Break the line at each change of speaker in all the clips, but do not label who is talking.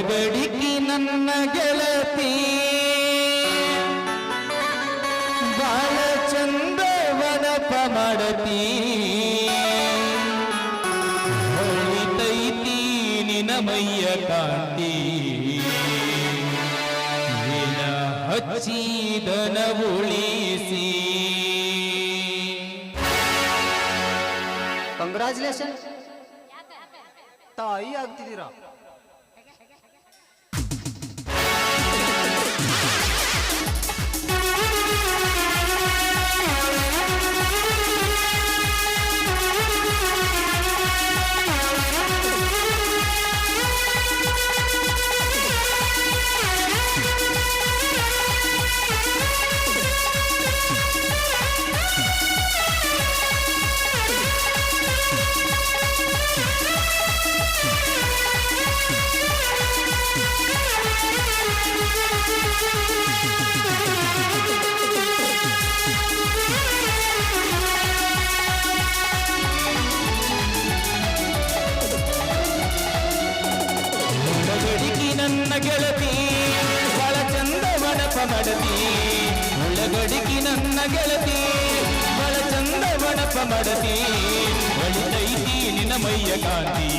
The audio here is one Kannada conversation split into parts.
ಒಳಗಡಿಕಿ ನನ್ನ ಗೆಳತಿ. ಬಾಳ ಚಂದವನಪ ಮಾಡತಿ. ಹೊಳಿತೈತಿ ನಿನ ಮೈಯ ಕಾಂತಿ. ನಿನ ಹಚ್ಚಿದನ ಉಳಿಸಿ.
ಕಂಗ್ರಾಚುಲೇಷನ್ ತಾಯಿ ಆಗ್ತಿದ್ದೀರಾ?
ಮಾಡತಿ ಒಳಗಡಿಕಿ ನನ್ನ ಗೆಳತಿ ಬಹಳ ಚಂದ ಮಣಪ ಮಾಡತಿ ಒಳಿತೈತಿ ನಿನ ಮೈಯ ಕಾಂತಿ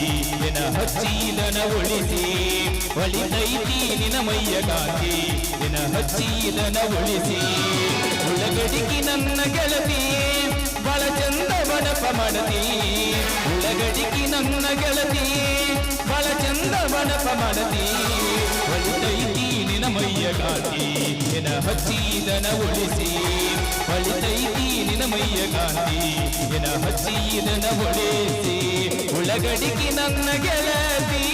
ನಿನ ಹಚ್ಚಿದನ ಉಳಿಸಿ ಒಳಿತೈತಿ ನಿನ ಮೈಯ ಕಾಂತಿ ನಿನ ಹಚ್ಚಿದನ ಉಳಿಸಿ ಒಳಗಡಿಕಿ ನನ್ನ ಗೆಳತಿ ಬಹಳ ಚಂದ ಮಣಪ ಮಾಡತಿ ಒಳಗಡಿಕಿ ನನ್ನ ಗೆಳತಿ ಬಹಳ ಚಂದ ಮಣಪ ಮಾಡತಿ ಒಳಿತೈತಿ ನಿನ ಮೈಯ ಗಾತಿ ನಿನ ಹಸಿದನ ಉಳಿಸಿ ಒಳಿತೈತಿ ನಿನ ಮೈಯ ಗಾತಿ ನಿನ ಹಸಿದನ ಉಳಿಸಿ ಉಳಗಡಿಕಿ ನನ್ನ ಗೆಳತಿ.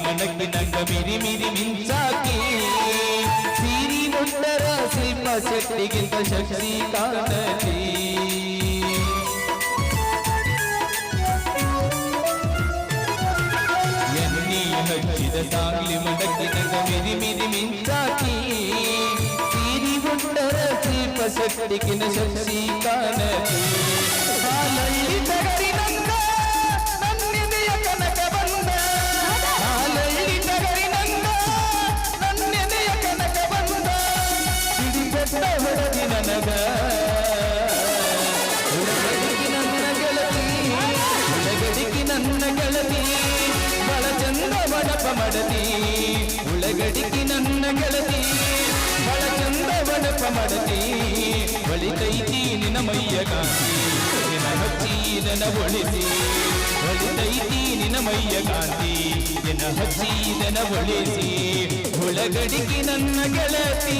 ಸಾಂಗ್ಲಿ ಮನಕ್ಕೆ ನಂಗ ಮಿರಿ ಮಿರಿ ಮಿಂಚಾಕಿ ಸೀರಿ ಮುಟ್ಟರ ಶಿಲ್ಪ ಶಕ್ತಿಗಿಂತ ಶಕ್ತಿ ಕಾಣತಿ ಎಣ್ಣಿ ಹಚ್ಚಿದ ಸಾಂಗ್ಲಿ ಮನಕ್ಕೆ ನಂಗ ಮಿರಿ ಮಿರಿ ಮಿಂಚಾಕಿ ಸೀರಿ ಮುಟ್ಟರ ಶಿಲ್ಪ ಶಕ್ತಿಗಿನ ಶಕ್ತಿ ಕಾಣತಿ ಹಾಲಲ್ಲಿ ತಗರಿ ಗೆಳತಿ ಬಳ ಚಂದ ಬಡಪ ಮಡತಿ ಉಳಗಡಿಕಿ ನನ್ನ ಗೆಳತಿ ಬಳ ಚಂದ ಬಡಪ ಮಡತಿ ಬಳಿತೈತಿ ನಿನ ಮೈಯ ಕಾಂತಿ ನಿನ ಹಚ್ಚಿದನ ಒಳಿಸಿ ಒಳಿತೈತಿ ನಿನ ಮೈಯ ಕಾಂತಿ ನಿನ ಹಚ್ಚಿದನ ಒಳಿಸಿ ಉಳಗಡಿಕಿ ನನ್ನ ಗೆಳತಿ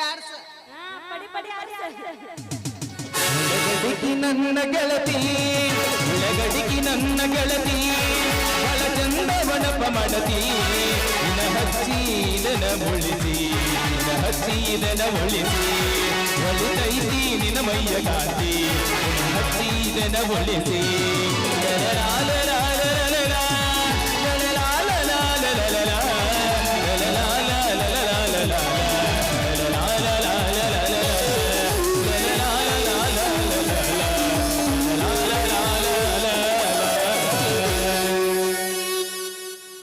ಹಾ ಪಡಿ ಪಡಿ ಆಡ್ಸ
ಉಳಗಡಿಗೆ ನನ್ನ ಗೆಳತಿ ಉಳಗಡಿಗೆ ನನ್ನ ಗೆಳತಿ ಬಹಳ ಚಂದ ಮಡತಿ ನಿನ ಇದನ ಉಳಿಸಿ ನಿನ ಹಚ್ಚಿ ಮುಳಿಸಿ ಉಳಿಸಿ ಒಳಿತೈತಿ ನಿನ ಮೈಯ ಕಾಂತಿ ನಿನ ಮುಳಿಸಿ ಲರಲಾಲರ